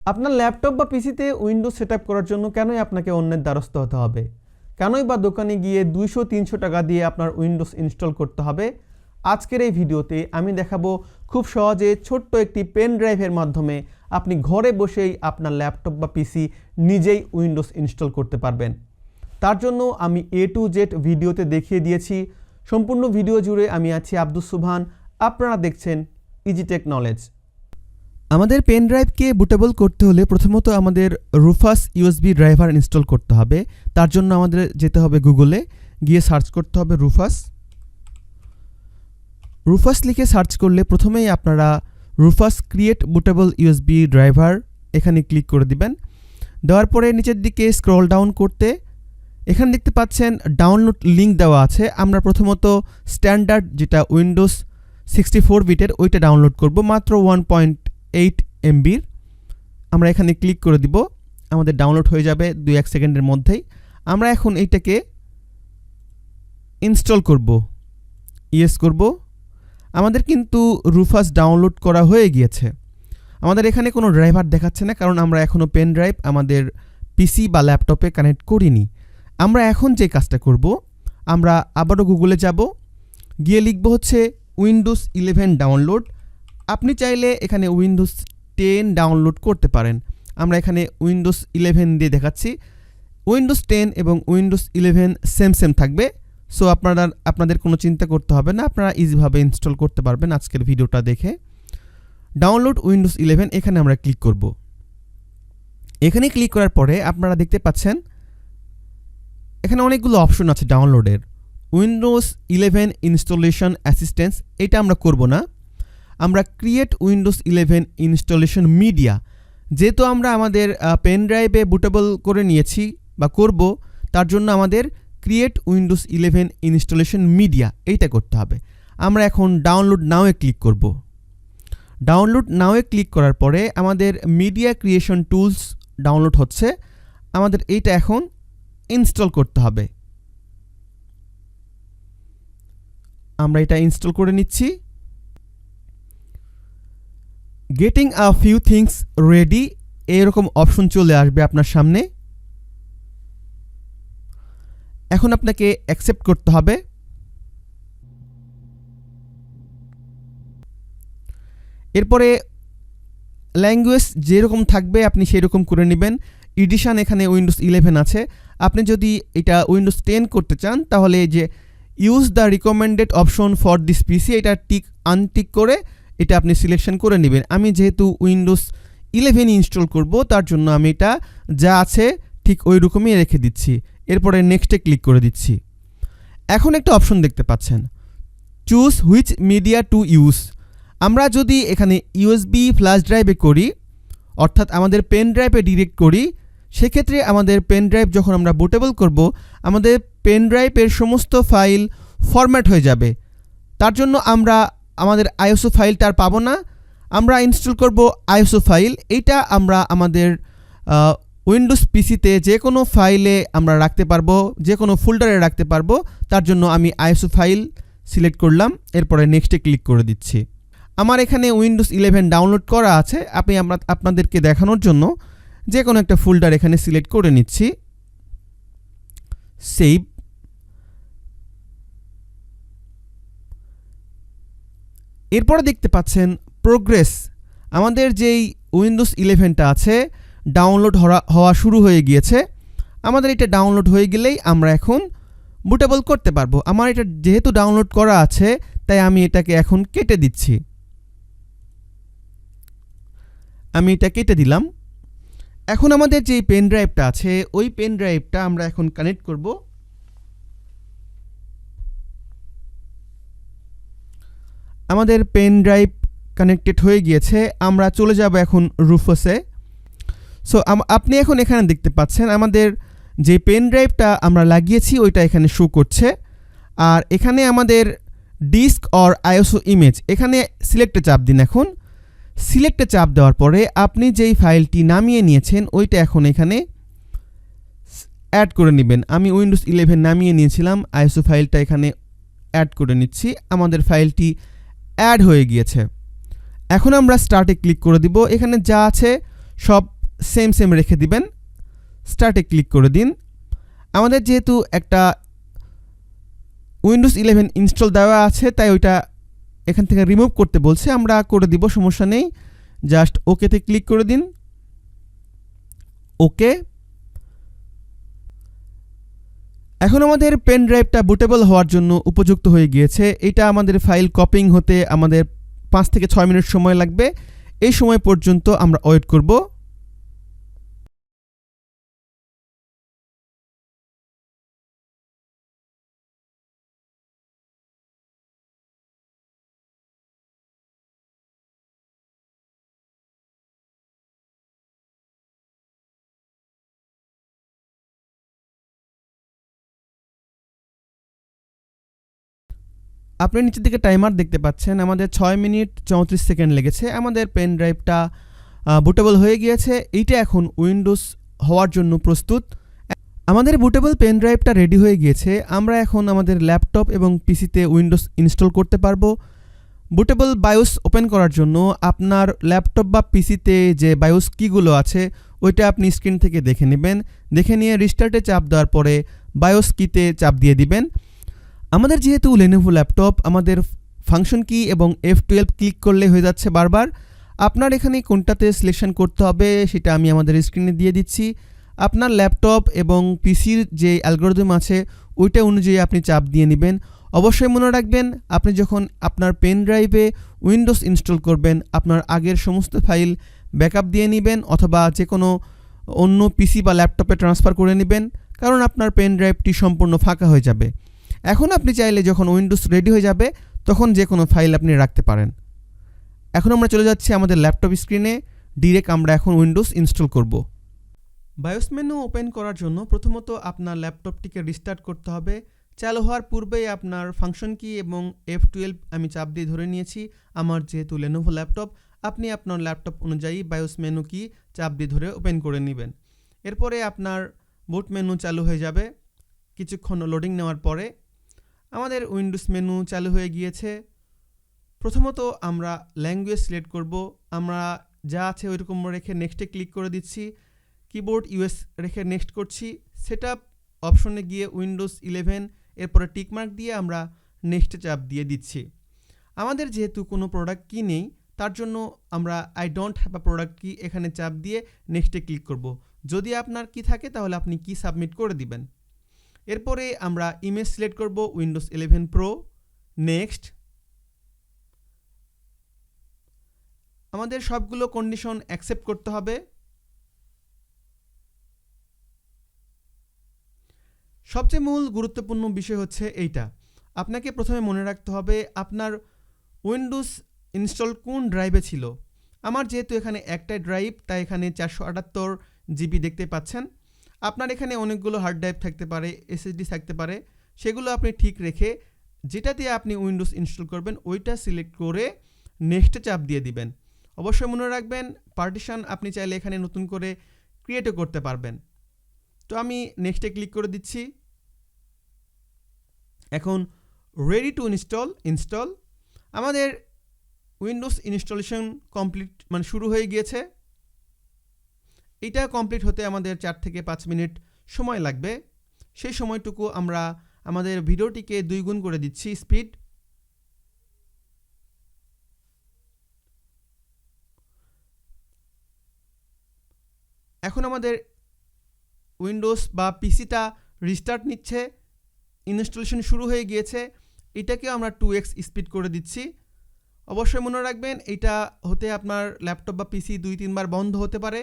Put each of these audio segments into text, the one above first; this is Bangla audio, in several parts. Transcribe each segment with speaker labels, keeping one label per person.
Speaker 1: আপনার ল্যাপটপ বা পিসিতে উইন্ডোজ সেট করার জন্য কেনই আপনাকে অন্যের দ্বারস্থ হতে হবে? কেনই বা দোকানে গিয়ে দুইশো, তিনশো টাকা দিয়ে আপনার উইন্ডোজ ইনস্টল করতে হবে? আজকের এই ভিডিওতে আমি দেখাবো খুব সহজে ছোট্ট একটি পেন ড্রাইভের মাধ্যমে আপনি ঘরে বসেই আপনার ল্যাপটপ বা পিসি নিজেই উইন্ডোজ ইনস্টল করতে পারবেন। তার জন্য আমি এ টু জেড ভিডিওতে দেখিয়ে দিয়েছি। সম্পূর্ণ ভিডিও জুড়ে আমি আছি আব্দুস সুবহান। আপনারা দেখছেন ইজিটেক নলেজ আমাদের পেন ড্রাইভকে বুটেবল করতে হলে প্রথমত আমাদের রুফাস ইউএসবি ড্রাইভার ইনস্টল করতে হবে। তার জন্য আমাদের যেতে হবে গুগলে গিয়ে সার্চ করতে হবে রুফাস রুফাস লিখে সার্চ করলে প্রথমেই আপনারা Rufus create bootable USB driver এখানে ক্লিক করে দিবেন। দেওয়ার পরে নিচের দিকে স্ক্রল ডাউন করতে এখানে দেখতে পাচ্ছেন ডাউনলোড লিঙ্ক দেওয়া আছে। আমরা প্রথমত স্ট্যান্ডার্ড যেটা উইন্ডোজ সিক্সটি ফোর বিটের ওইটা ডাউনলোড করব। মাত্র ওয়ান পয়েন্ট এইট এমবির আমরা এখানে ক্লিক করে দিব, আমাদের ডাউনলোড হয়ে যাবে দুই এক সেকেন্ডের মধ্যেই। আমরা এখন এইটাকে ইনস্টল করব ইয়েস করব। আমাদের কিন্তু রুফাস ডাউনলোড করা হয়ে গিয়েছে। আমাদের এখানে কোনো ড্রাইভার দেখাচ্ছে না, কারণ আমরা এখনও পেন ড্রাইভ আমাদের পিসি বা ল্যাপটপে কানেক্ট করিনি। আমরা এখন যে কাজটা করব, আমরা আবারও গুগলে যাব, গিয়ে লিখব হচ্ছে উইন্ডোজ ইলেভেন ডাউনলোড আপনি চাইলে এখানে উইন্ডোজ টেন ডাউনলোড করতে পারেন। আমরা এখানে উইন্ডোজ ইলেভেন দিয়ে দেখাচ্ছি। উইন্ডোজ টেন এবং উইন্ডোজ ইলেভেন সেম সেম থাকবে। সো আপনারা, আপনাদের কোনো চিন্তা করতে হবে না। আপনারা ইজিভাবে ইনস্টল করতে পারবেন আজকের ভিডিওটা দেখে। ডাউনলোড উইন্ডোজ ইলেভেন এখানে আমরা ক্লিক করব। এখানে ক্লিক করার পরে আপনারা দেখতে পাচ্ছেন, এখানে অনেকগুলো অপশন আছে ডাউনলোডের উইন্ডোজ ইলেভেন ইনস্টলেশন অ্যাসিস্ট্যান্স এটা আমরা করব না। আমরা create Windows eleven installation media যেহেতু আমরা আমাদের পেন ড্রাইভে বুটেবল করে নিয়েছি বা করব, তার জন্য আমাদের create Windows eleven installation media এইটা করতে হবে। আমরা এখন ডাউনলোড নাওয়ে ক্লিক করব। ডাউনলোড নাওয়ে ক্লিক করার পরে আমাদের মিডিয়া ক্রিয়েশন টুলস ডাউনলোড হচ্ছে। আমাদের এইটা এখন ইনস্টল করতে হবে। আমরা এটা ইনস্টল করে নিচ্ছি। Getting a few things ready এরকম অপশন চলে আসবে আপনার সামনে। এখন আপনাকে অ্যাকসেপ্ট করতে হবে। এরপরে ল্যাঙ্গুয়েজ যেরকম থাকবে আপনি সেই রকম করে নেবেন। ইডিশান এখানে উইন্ডোজ ইলেভেন আছে। আপনি যদি এটা উইন্ডোজ টেন করতে চান, তাহলে যে use the recommended option for this PC এটা টিক আনটিক করে এটা আপনি সিলেকশন করে নেবেন। আমি যেহেতু উইন্ডোজ ইলেভেন ইনস্টল করব, তার জন্য আমি এটা যা আছে ঠিক ওই রকমই রেখে দিচ্ছি। এরপরে নেক্সটে ক্লিক করে দিচ্ছি। এখন একটা অপশন দেখতে পাচ্ছেন। Choose which media to use আমরা যদি এখানে ইউএসবি ফ্ল্যাশ ড্রাইভে করি, অর্থাৎ আমাদের পেন ড্রাইভে ডিরেক্ট করি, সেক্ষেত্রে আমাদের পেন ড্রাইভ যখন আমরা বুটেবল করব, আমাদের পেন ড্রাইভের সমস্ত ফাইল ফরম্যাট হয়ে যাবে। তার জন্য আমরা আমাদের আইএসও ফাইলটা আর পাবো না। আমরা ইনস্টল করব আইএসও ফাইল। এইটা আমরা আমাদের উইন্ডোজ পিসিতে যে কোনো ফাইলে আমরা রাখতে পারব যে কোনো ফোল্ডারে রাখতে পারব। তার জন্য আমি আইএসও ফাইল সিলেক্ট করলাম। এরপরে নেক্সটে ক্লিক করে দিচ্ছি। আমার এখানে উইন্ডোজ ইলেভেন ডাউনলোড করা আছে। আমি আমরা, আপনাদেরকে দেখানোর জন্য যে কোনো একটা ফোল্ডার এখানে সিলেক্ট করে নিচ্ছি। সেভ। এরপরে দেখতে পাচ্ছেন প্রোগ্রেস আমাদের যেই উইন্ডোজ ইলেভেনটা আছে ডাউনলোড হওয়া শুরু হয়ে গিয়েছে। আমাদের এটা ডাউনলোড হয়ে গেলেই আমরা এখন বুটেবল করতে পারব। আমার এটা যেহেতু ডাউনলোড করা আছে, তাই আমি এটাকে এখন কেটে দিচ্ছি। আমি এটা কেটে দিলাম। এখন আমাদের যে পেন ড্রাইভটা আছে, ওই পেন ড্রাইভটা আমরা এখন কানেক্ট করব। আমাদের পেন ড্রাইভ কানেক্টেড হয়ে গিয়েছে। আমরা চলে যাব এখন রুফোসে সো আপনি এখন এখানে দেখতে পাচ্ছেন আমাদের যে পেন ড্রাইভটা আমরা লাগিয়েছি, ওইটা এখানে শো করছে। আর এখানে আমাদের ডিস্ক অর আইওসো ইমেজ এখানে সিলেক্টে চাপ দিন এখন। সিলেক্টে চাপ দেওয়ার পরে আপনি যেই ফাইলটি নামিয়ে নিয়েছেন, ওইটা এখন এখানে অ্যাড করে নেবেন। আমি উইন্ডোজ ইলেভেন নামিয়ে নিয়েছিলাম আইএসও ফাইলটা এখানে অ্যাড করে নিচ্ছি। আমাদের ফাইলটি অ্যাড হয়ে গিয়েছে। এখন আমরা স্টার্টে ক্লিক করে দিব। এখানে যা আছে, সব সেম সেম রেখে দিবেন। স্টার্টে ক্লিক করে দিন। আমাদের যেহেতু একটা উইন্ডোজ ইলেভেন ইনস্টল দেওয়া আছে, তাই ওইটা এখান থেকে রিমুভ করতে বলছে। আমরা করে দিব, সমস্যা নেই। জাস্ট ওকেতে ক্লিক করে দিন। ওকে এখন আমাদের পেন ড্রাইভটা বুটেবল হওয়ার জন্য উপযুক্ত হয়ে গিয়েছে। এটা আমাদের ফাইল কপিং হতে আমাদের পাঁচ থেকে ছয় মিনিট সময় লাগবে। এই সময় পর্যন্ত আমরা ওয়েট করব। আপনি নিচের দিকে টাইমার দেখতে পাচ্ছেন, আমাদের ছয় মিনিট চৌত্রিশ সেকেন্ড লেগেছে। আমাদের পেন ড্রাইভটা বুটেবল হয়ে গিয়েছে। এইটা এখন উইন্ডোজ হওয়ার জন্য প্রস্তুত। আমাদের বুটেবল পেন ড্রাইভটা রেডি হয়ে গিয়েছে। আমরা এখন আমাদের ল্যাপটপ এবং পিসিতে উইন্ডোজ ইনস্টল করতে পারব। বুটেবল বায়োস ওপেন করার জন্য আপনার ল্যাপটপ বা পিসিতে যে বায়োস কিগুলো আছে, ওইটা আপনি স্ক্রিন থেকে দেখে নেবেন। দেখে নিয়ে রিস্টার্টে চাপ দেওয়ার পরে বায়োস কিতে চাপ দিয়ে দিবেন। আমাদের যেহেতু লেনোভো ল্যাপটপ আমাদের ফাংশন কি এবং এফ টুয়েলভ ক্লিক করলে হয়ে যাচ্ছে বারবার। আপনার এখানে কোনটাতে সিলেকশন করতে হবে সেটা আমি আমাদের স্ক্রিনে দিয়ে দিচ্ছি। আপনার ল্যাপটপ এবং পিসির যে অ্যালগোরিদম আছে, ওইটা অনুযায়ী আপনি চাপ দিয়ে নেবেন। অবশ্যই মনে রাখবেন, আপনি যখন আপনার পেন ড্রাইভে উইন্ডোজ ইনস্টল করবেন, আপনার আগের সমস্ত ফাইল ব্যাকআপ দিয়ে নেবেন অথবা যে কোনো অন্য পিসি বা ল্যাপটপে ট্রান্সফার করে নেবেন, কারণ আপনার পেন ড্রাইভটি সম্পূর্ণ ফাঁকা হয়ে যাবে। এখন আপনি চাইলে যখন উইন্ডোজ রেডি হয়ে যাবে, তখন যে কোনো ফাইল আপনি রাখতে পারেন। এখন আমরা চলে যাচ্ছি আমাদের ল্যাপটপ স্ক্রিনে ডিরেক্ট আমরা এখন উইন্ডোজ ইনস্টল করব। বায়োস মেনু ওপেন করার জন্য প্রথমত আপনার ল্যাপটপটিকে রিস্টার্ট করতে হবে। চালু হওয়ার পূর্বেই আপনার ফাংশন কি এবং এফ টুয়েলভ আমি চাপ দিয়ে ধরে নিয়েছি। আমার যেহেতু লেনোভো ল্যাপটপ আপনি আপনার ল্যাপটপ অনুযায়ী বায়োস মেনু কি চাপ দিয়ে ধরে ওপেন করে নেবেন। এরপরে আপনার বুট মেনু চালু হয়ে যাবে। কিছুক্ষণ লোডিং নেওয়ার পরে আমাদের উইন্ডোজ মেনু চালু হয়ে গিয়েছে। প্রথমত আমরা ল্যাঙ্গুয়েজ সিলেক্ট করব। আমরা যা আছে ওইরকম রেখে নেক্সটে ক্লিক করে দিচ্ছি। কিবোর্ড ইউএস রেখে নেক্সট করছি। সেট অপশনে গিয়ে উইন্ডোজ ইলেভেন এরপরে টিকমার্ক দিয়ে আমরা নেক্সটে চাপ দিয়ে দিচ্ছি। আমাদের যেহেতু কোনো প্রোডাক্ট কি নেই, তার জন্য আমরা I don't have a product key এখানে চাপ দিয়ে নেক্সটে ক্লিক করব। যদি আপনার কি থাকে তাহলে আপনি কি সাবমিট করে দিবেন। এরপরে আমরা ইমেজ সিলেক্ট করব উইন্ডোজ ইলেভেন প্রো নেক্সট আমাদের সবগুলো কন্ডিশন অ্যাকসেপ্ট করতে হবে। সবচেয়ে মূল গুরুত্বপূর্ণ বিষয় হচ্ছে এইটা। আপনাকে প্রথমে মনে রাখতে হবে আপনার উইন্ডোজ ইনস্টল কোন ড্রাইভে ছিল। আমার যেহেতু এখানে একটাই ড্রাইভ তাই এখানে চারশো আটাত্তর জিবি দেখতে পাচ্ছেন। আপনার এখানে অনেকগুলো হার্ড ড্রাইভ থাকতে পারে এসএসডি থাকতে পারে, সেগুলো আপনি ঠিক রেখে যেটা দিয়ে আপনি উইন্ডোজ ইনস্টল করবেন, ওইটা সিলেক্ট করে নেক্সটে চাপ দিয়ে দিবেন। অবশ্যই মনে রাখবেন পার্টিশন আপনি চাইলে এখানে নতুন করে ক্রিয়েটও করতে পারবেন। তো আমি নেক্সটে ক্লিক করে দিচ্ছি। এখন রেডি টু ইনস্টল ইনস্টল আমাদের উইন্ডোজ ইনস্টলেশন কমপ্লিট মানে শুরু হয়ে গিয়েছে। এটা কমপ্লিট হতে আমাদের চার থেকে পাঁচ মিনিট সময় লাগবে। সেই সময়টুকু আমরা আমাদের ভিডিওটিকে দুই গুণ করে দিচ্ছি, স্পিড। এখন আমাদের উইন্ডোজ বা পিসিটা রিস্টার্ট নিচ্ছে, ইনস্টলেশন শুরু হয়ে গিয়েছে, এটাকেও আমরা টু এক্স স্পিড করে দিচ্ছি। অবশ্যই মনে রাখবেন, এটা হতে আপনার ল্যাপটপ বা পিসি দুই তিনবার বন্ধ হতে পারে।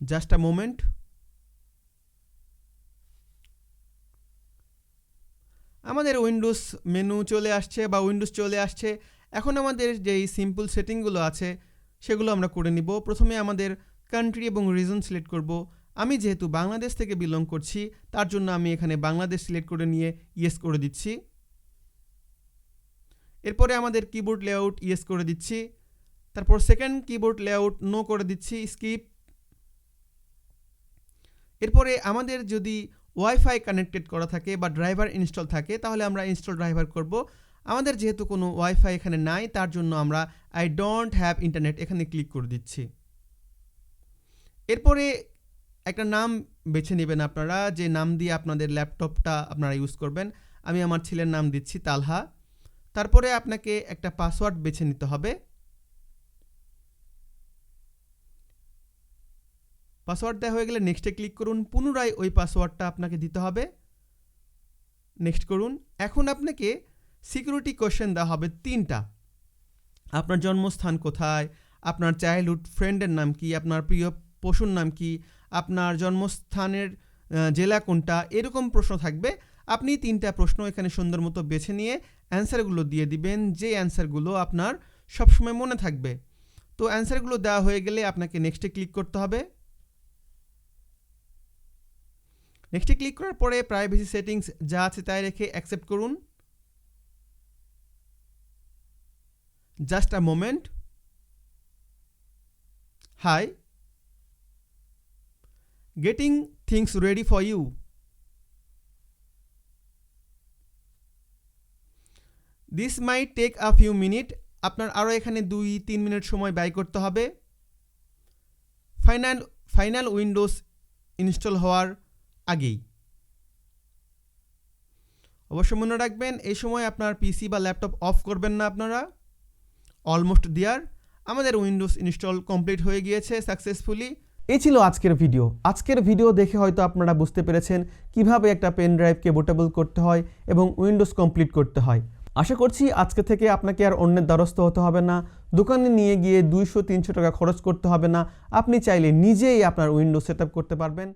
Speaker 1: জাস্ট আ মোমেন্ট আমাদের উইন্ডোজ মেনু চলে আসছে বা উইন্ডোজ চলে আসছে। এখন আমাদের যেই সিম্পল সেটিংগুলো আছে, সেগুলো আমরা করে নিব। প্রথমে আমাদের কান্ট্রি এবং রিজন সিলেক্ট করব। আমি যেহেতু বাংলাদেশ থেকে বিলং করছি, তার জন্য আমি এখানে বাংলাদেশ সিলেক্ট করে নিয়ে ইয়েস করে দিচ্ছি। এরপরে আমাদের কিবোর্ড লেআউট ইয়েস করে দিচ্ছি। তারপর সেকেন্ড কিবোর্ড লেআউট নো করে দিচ্ছি স্কিপ এরপরে আমাদের যদি ওয়াইফাই কানেক্টেড করা থাকে বা ড্রাইভার ইনস্টল থাকে, তাহলে আমরা ইনস্টল ড্রাইভার করব। আমাদের যেহেতু কোনো ওয়াইফাই এখানে নাই, তার জন্য আমরা আই ডোন্ট হ্যাভ ইন্টারনেট এখানে ক্লিক করে দিচ্ছি। এরপরে একটা নাম বেছে নেবেন আপনারা, যে নাম দিয়ে আপনাদের ল্যাপটপটা আপনারা ইউজ করবেন। আমি আমার ছেলের নাম দিচ্ছি তালহা। তারপরে আপনাকে একটা পাসওয়ার্ড বেছে নিতে হবে। পাসওয়ার্ড দেওয়া হয়ে গেলে নেক্সটে ক্লিক করুন, পুনরায় ওই পাসওয়ার্ডটা আপনাকে দিতে হবে। নেক্সট করুন। এখন আপনাকে সিকিউরিটি কোশ্চেন দেওয়া হবে তিনটা। আপনার জন্মস্থান কোথায়? আপনার চাইল্ডহুড ফ্রেন্ডের নাম কি? আপনার প্রিয় পশুর নাম কি? আপনার জন্মস্থানের জেলা কোনটা? এরকম প্রশ্ন থাকবে। আপনি তিনটা প্রশ্ন এখানে সুন্দর মতো বেছে নিয়ে অ্যান্সারগুলো দিয়ে দিবেন। যে অ্যান্সারগুলো আপনার সবসময় মনে থাকবে। তো অ্যান্সারগুলো দেওয়া হয়ে গেলে আপনাকে নেক্সটে ক্লিক করতে হবে। নেক্সটে ক্লিক করার পরে প্রাইভেসি সেটিংস যা আছে তাই রেখে অ্যাকসেপ্ট করুন। Just a moment hi getting things ready for you this my take a few minute আপনার আরও এখানে দুই, তিন মিনিট সময় ব্যয় করতে হবে। ফাইনাল ফাইনাল উইন্ডোজ ইনস্টল হওয়ার আগেই। অবশ্য মনে রাখবেন, এই সময় আপনার পিসি বা ল্যাপটপ অফ করবেন না আপনারা। অলমোস্ট দেয়ার আমাদের উইন্ডোজ ইনস্টল কমপ্লিট হয়ে গিয়েছে সাকসেসফুলি এই ছিল আজকের ভিডিও। আজকের ভিডিও দেখে হয়তো আপনারা বুঝতে পেরেছেন কীভাবে একটা পেন ড্রাইভকে বুটেবল করতে হয় এবং উইন্ডোজ কমপ্লিট করতে হয়। আশা করছি আজকে থেকে আপনাকে আর অন্যের দ্বারস্থ হতে হবে না। দোকানে নিয়ে গিয়ে দুইশো, তিনশো টাকা খরচ করতে হবে না। আপনি চাইলে নিজেই আপনার উইন্ডোজ সেট করতে পারবেন।